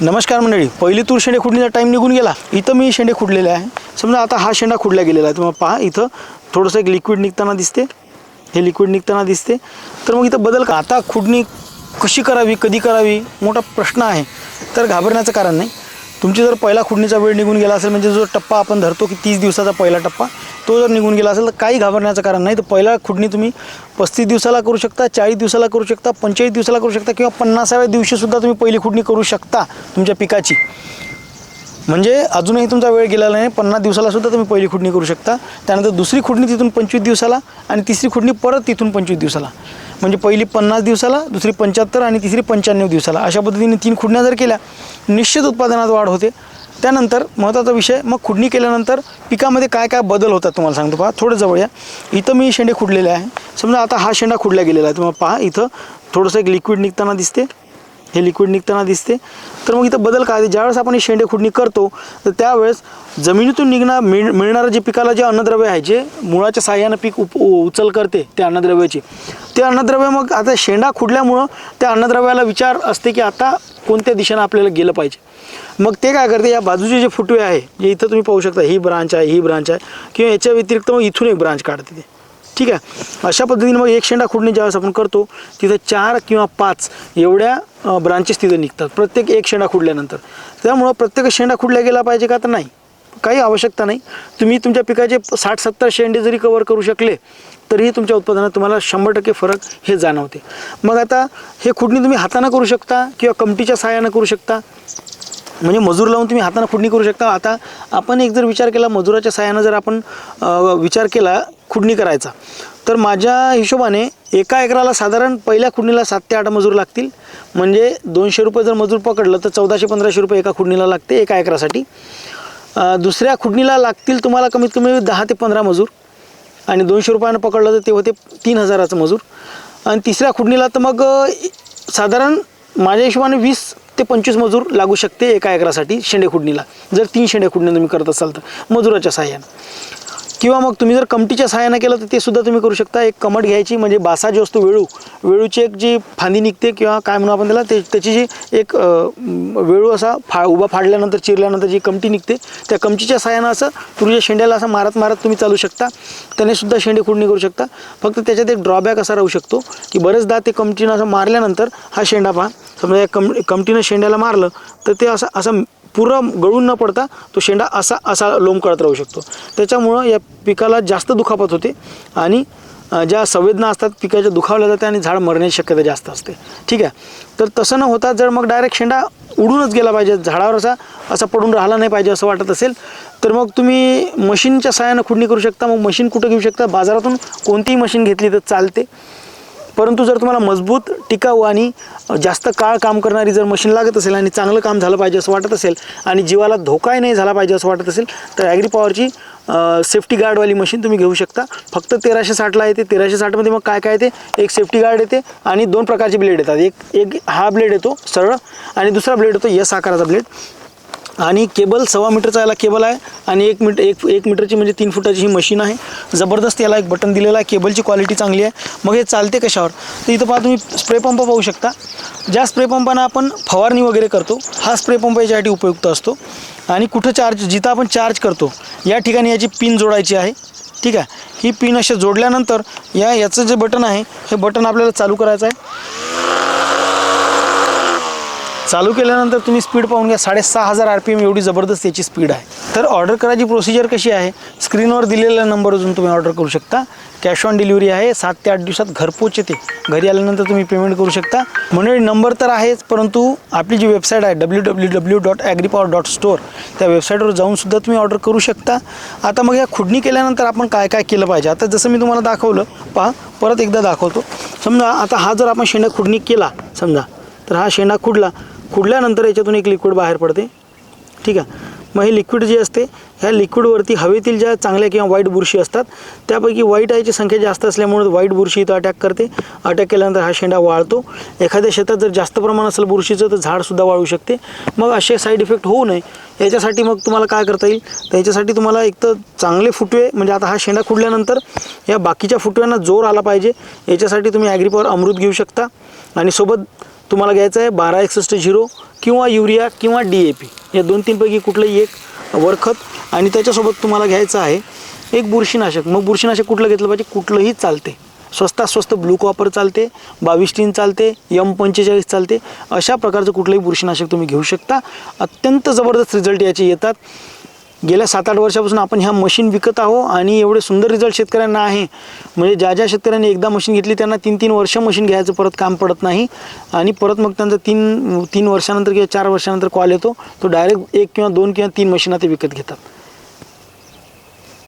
नमस्कार मंडळी. पहिली तूर शेंडे खुडणीचा टाईम निघून गेला. इथं मी शेंडे खुडलेले आहे. समजा आता हा शेंडा खुडला गेलेला आहे. तुम्हाला पहा इथं थोडंसं एक लिक्विड निघताना दिसते. हे लिक्विड निघताना दिसते. तर मग इथं बदल का? आता खुडणी कशी करावी कधी करावी? मोठा प्रश्न आहे. तर घाबरण्याचं कारण नाही. तुमची जर पहिला खुडणीचा वेळ निघून गेला असेल म्हणजे जो टप्पा आपण धरतो की तीस दिवसाचा पहिला टप्पा तो जर निघून गेला असेल तर काही घाबरण्याचं कारण नाही. तर पहिला खुडणी तुम्ही पस्तीस दिवसाला करू शकता चाळीस दिवसाला करू शकता पंचेचाळीस दिवसाला करू शकता किंवा पन्नासाव्या दिवशीसुद्धा तुम्ही पहिली खुडणी करू शकता तुमच्या पिकाची. म्हणजे अजूनही तुमचा वेळ गेलेला नाही. पन्नास दिवसाला सुद्धा तुम्ही पहिली खुडणी करू शकता. त्यानंतर दुसरी खुडणी तिथून पंचवीस दिवसाला आणि तिसरी खुडणी परत तिथून पंचवीस दिवसाला. म्हणजे पहिली पन्नास दिवसाला दुसरी पंच्याहत्तर आणि तिसरी पंच्याण्णव दिवसाला. अशा पद्धतीने तीन खुडण्या जर केल्या निश्चित उत्पादनात वाढ होते. त्यानंतर महत्त्वाचा विषय मग खुडणी केल्यानंतर पिकामध्ये काय काय बदल होतात तुम्हाला सांगतो पहा. थोडं जवळ या. इथं मी शेंडे खुडलेले आहे. समजा आता हा शेंडा खुडला गेलेला आहे. तुम्हाला पहा इथं थोडंसं एक लिक्विड निघताना दिसते. हे लिक्विड निघताना दिसते. तर मग इथं बदल काय? ज्यावेळेस आपण ही शेंडे खुडणी करतो तर त्यावेळेस जमिनीतून निघणार मिळ मिळणारं जे पिकाला जे अन्नद्रव्य आहे जे मुळाच्या साह्यानं पीक उप उ- उचल करते त्या अन्नद्रव्याची ते अन्नद्रव्य मग आता शेंडा खुडल्यामुळं त्या अन्नद्रव्याला विचार असते की आता कोणत्या दिशेनं आपल्याला गेलं पाहिजे. मग ते काय करते? या बाजूचे जे फुटवे आहे जे इथं तुम्ही पाहू शकता ही ब्रांच आहे ही ब्रांच आहे किंवा याच्या व्यतिरिक्त मग इथून एक ब्रांच काढते ते. ठीक आहे. अशा पद्धतीने मग एक शेंडा खुडणी ज्यावेळेस आपण करतो तिथं चार किंवा पाच एवढ्या ब्रांचेस तिथं निघतात. प्रत्येक एक शेंडा खुडल्यानंतर. त्यामुळं प्रत्येक शेंडा खुडल्या गेला पाहिजे का तर नाही. काही आवश्यकता नाही. तुम्ही तुमच्या पिकाचे साठ सत्तर शेंडे जरी कवर करू शकले तरीही तुमच्या उत्पादनात तुम्हाला शंभर टक्के फरक हे जाणवते. मग आता हे खुडणी तुम्ही हातानं करू शकता किंवा कमटीच्या सहाय्यानं करू शकता? म्हणजे मजूर लावून तुम्ही हाताने खुडणी करू शकता. आता आपण एक जर विचार केला मजुराच्या सहाय्यानं जर आपण विचार केला खुडणी करायचा. तर माझ्या हिशोबाने एका एकराला साधारण पहिल्या खुडणीला सात ते आठ मजूर लागतील. म्हणजे दोनशे रुपये जर मजूर पकडलं तर चौदाशे पंधराशे रुपये एका खुडणीला लागते एका एकरासाठी. दुसऱ्या खुडणीला लागतील तुम्हाला कमीत कमी दहा ते पंधरा मजूर. आणि दोनशे रुपयानं पकडलं तर ते होते तीन हजाराचं मजूर. आणि तिसऱ्या खुडणीला तर मग साधारण माझ्या हिशोबाने वीस ते पंचवीस मजूर लागू शकते एका एकरासाठी शेंडे खुडणीला जर तीन शेंडे खुडणी तुम्ही करत असाल तर मजुराच्या सहाय्यानं. किंवा मग तुम्ही जर कमटीच्या सहाय्यानं केलं तर ते सुद्धा तुम्ही करू शकता. एक कमट घ्यायची म्हणजे बासा जी असतो वेळू वेळूची एक जी फांदी निघते किंवा काय म्हणू आपण त्याला ते त्याची जी एक वेळू असा फा उभा फाडल्यानंतर चिरल्यानंतर जी कमटी निघते त्या कमटीच्या सहाय्यानं असं तुरीच्या शेंड्याला असं मारत मारत तुम्ही चालू शकता. त्याने सुद्धा शेंडे खुडणी करू शकता. फक्त त्याच्यात एक ड्रॉबॅक असा राहू शकतो की बरेचदा ते कमटीनं असं मारल्यानंतर हा शेंडा पहा. समजा या कम कमटीनं शेंड्याला मारलं तर ते असं असं पुरं गळून न पडता तो शेंडा असा असा लोंबकळत राहू शकतो. त्याच्यामुळं या पिकाला जास्त दुखापत होते आणि ज्या संवेदना असतात पिकाच्या दुखावल्या जाते आणि झाड मरण्याची शक्यता जास्त असते. ठीक आहे? तर तसं न होता जर मग डायरेक्ट शेंडा उडूनच गेला पाहिजे झाडावर असा असा पडून राहिला नाही पाहिजे असं वाटत असेल तर मग तुम्ही मशीनच्या सहाय्यानं खुडणी करू शकता. मग मशीन कुठं घेऊ शकता? बाजारातून कोणतीही मशीन घेतली तर चालते. परंतु जर तुम्हाला मजबूत टिकाऊ आणि जास्त काळ काम करणारी जर मशीन लागत असेल आणि चांगलं काम झालं पाहिजे असं वाटत असेल आणि जीवाला धोकाही नाही झाला पाहिजे असं वाटत असेल तर ॲग्री पॉवरची सेफ्टी गार्डवाली मशीन तुम्ही घेऊ शकता. फक्त तेराशे साठला येते. तेराशे साठमध्ये मग काय काय येते? एक सेफ्टी गार्ड येते आणि दोन प्रकारचे ब्लेड येतात. एक एक हा ब्लेड येतो सरळ आणि दुसरा ब्लेड येतो यस आकाराचा ब्लेड आणि केबल सव्वा मीटरचा याला केबल आहे आणि एक मीटर एक एक मीटरची म्हणजे तीन फुटाची ही मशीन आहे. जबरदस्त याला एक बटन दिलेलं आहे. केबलची क्वालिटी चांगली आहे. मग हे चालते कशावर? तर इथं पहा तुम्ही स्प्रे पंप पाहू शकता. ज्या स्प्रे पंपानं आपण फवारणी वगैरे करतो हा स्प्रे पंप याच्यासाठी उपयुक्त असतो. आणि कुठं चार्ज जिथं आपण चार्ज करतो या ठिकाणी याची पिन जोडायची आहे. ठीक आहे? ही पिन अशा जोडल्यानंतर या याचं जे बटन आहे हे बटन आपल्याला चालू करायचं आहे. चालू केल्यानंतर तुम्ही स्पीड पाहून घ्या. साडेसहा हजार आर पी एम एवढी जबरदस्त याची स्पीड आहे. तर ऑर्डर करायची प्रोसिजर कशी आहे? स्क्रीनवर दिलेल्या नंबरवरून तुम्ही ऑर्डर करू शकता. कॅश ऑन डिलिव्हरी आहे. सात ते आठ दिवसात घरपोच येते घरी आल्यानंतर तुम्ही पेमेंट करू शकता. म्हणजे नंबर तर आहेच परंतु आपली जी वेबसाईट आहे W W W dot agripower dot store त्या वेबसाईटवर जाऊन सुद्धा तुम्ही ऑर्डर करू शकता. आता मग या खुडणी केल्यानंतर आपण काय काय केलं पाहिजे? आता जसं मी तुम्हाला दाखवलं पहा परत एकदा दाखवतो. समजा आता हा जर आपण शेंडा खुडणी केला समजा तर हा शेंडा खुडला. फुडल्यानंतर याच्यातून एक लिक्विड बाहेर पडते? ठीक आहे. मग हे लिक्विड जे असते ह्या लिक्विडवरती हवेतील ज्या चांगल्या किंवा वाईट बुरशी असतात त्यापैकी वाईट आयची संख्या जास्त असल्यामुळे वाईट बुरशी इथं अटॅक करते. अटॅक केल्यानंतर हा शेंडा वाळतो. एखाद्या शेतात जर जास्त प्रमाण असेल बुरशीचं तर झाडसुद्धा वाळू शकते. मग असे साईड इफेक्ट होऊ नये. याच्यासाठी मग तुम्हाला काय करता येईल? तर याच्यासाठी तुम्हाला एक तर चांगले फुटवे म्हणजे आता हा शेंडा खुडल्यानंतर या बाकीच्या फुटव्यांना जोर आला पाहिजे. याच्यासाठी तुम्ही ॲग्रीपॉवर अमृत घेऊ शकता. आणि सोबत तुम्हाला घ्यायचं आहे बारा एकसष्ट झिरो किंवा युरिया किंवा डी ए पी. या दोन तीनपैकी कुठलंही एक वरखत. आणि त्याच्यासोबत तुम्हाला घ्यायचं आहे एक बुरशीनाशक. मग बुरशीनाशक कुठलं घेतलं पाहिजे? कुठलंही चालते. स्वस्तात स्वस्त ब्लू कॉपर चालते बावीस टीन चालते यम पंचेचाळीस चालते. अशा प्रकारचं कुठलंही बुरशीनाशक तुम्ही घेऊ शकता. अत्यंत जबरदस्त रिझल्ट याचे येतात. गेल्या सात आठ वर्षापासून आपण ह्या मशीन विकत आहो आणि एवढे सुंदर रिझल्ट शेतकऱ्यांना आहे. म्हणजे ज्या ज्या शेतकऱ्यांनी एकदा मशीन घेतली त्यांना तीन तीन वर्ष मशीन घ्यायचं परत काम पडत नाही. आणि परत मग त्यांचा तीन तीन वर्षानंतर किंवा चार वर्षानंतर कॉल येतो. तो डायरेक्ट एक किंवा दोन किंवा तीन मशीन ते विकत घेतात.